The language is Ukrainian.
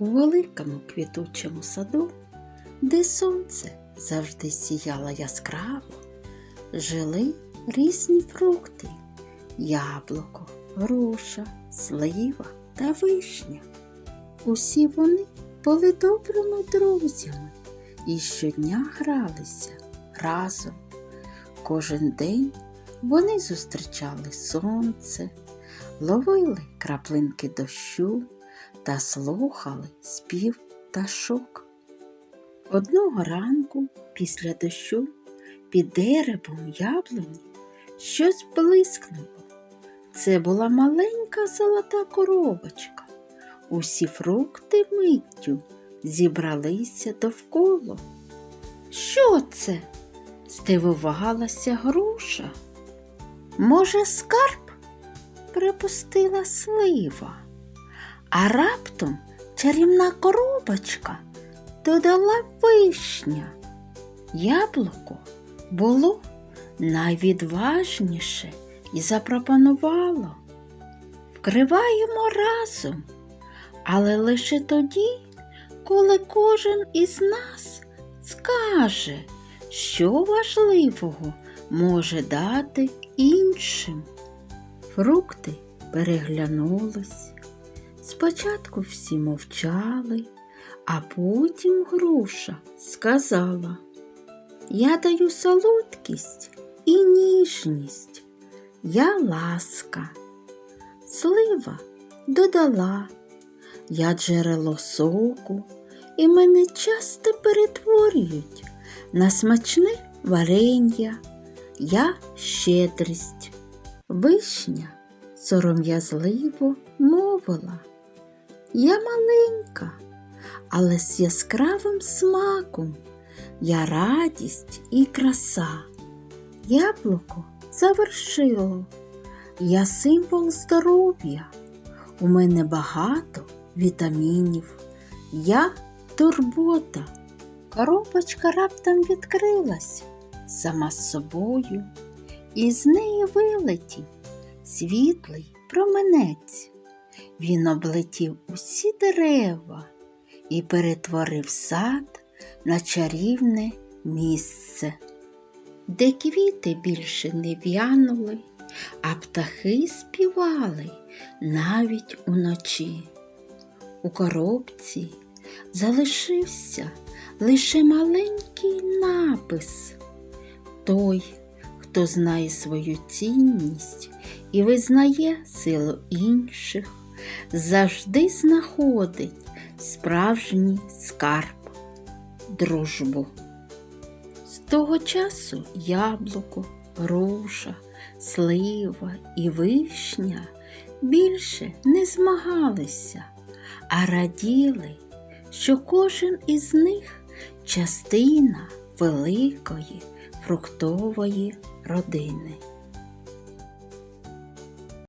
У великому квітучому саду, де сонце завжди сіяло яскраво, жили різні фрукти яблуко, груша, слива та вишня. Усі вони були добрими друзями і щодня гралися разом. Кожен день вони зустрічали сонце, ловили краплинки дощу та слухали спів пташок. Одного ранку після дощу під деревом яблуні щось блискнуло. Це була маленька золота коробочка. Усі фрукти миттю зібралися довкола. Що це? здивувалася груша. Може, скарб? припустила слива, а раптом чарівна коробочка додала вишня. Яблуко було найвідважніше і запропонувало. Вкриваємо разом, але лише тоді, коли кожен із нас скаже, що важливого може дати іншим. Фрукти переглянулись. Спочатку всі мовчали, а потім груша сказала Я даю солодкість і ніжність, я ласка. Слива додала, я джерело соку, і мене часто перетворюють на смачне варення, я щедрість. Вишня сором'язливо мовила. Я маленька, але з яскравим смаком. Я радість і краса. Яблуко завершило. Я символ здоров'я. У мене багато вітамінів. Я турбота. Коробочка раптом відкрилась сама з собою, і з неї вилетів світлий променець. Він облетів усі дерева і перетворив сад на чарівне місце, де квіти більше не в'янули, а птахи співали навіть уночі. У коробці залишився лише маленький напис. Той, хто знає свою цінність і визнає силу інших, завжди знаходить справжній скарб, дружбу. З того часу яблуко, груша, слива і вишня більше не змагалися, а раділи, що кожен із них частина великої фруктової родини.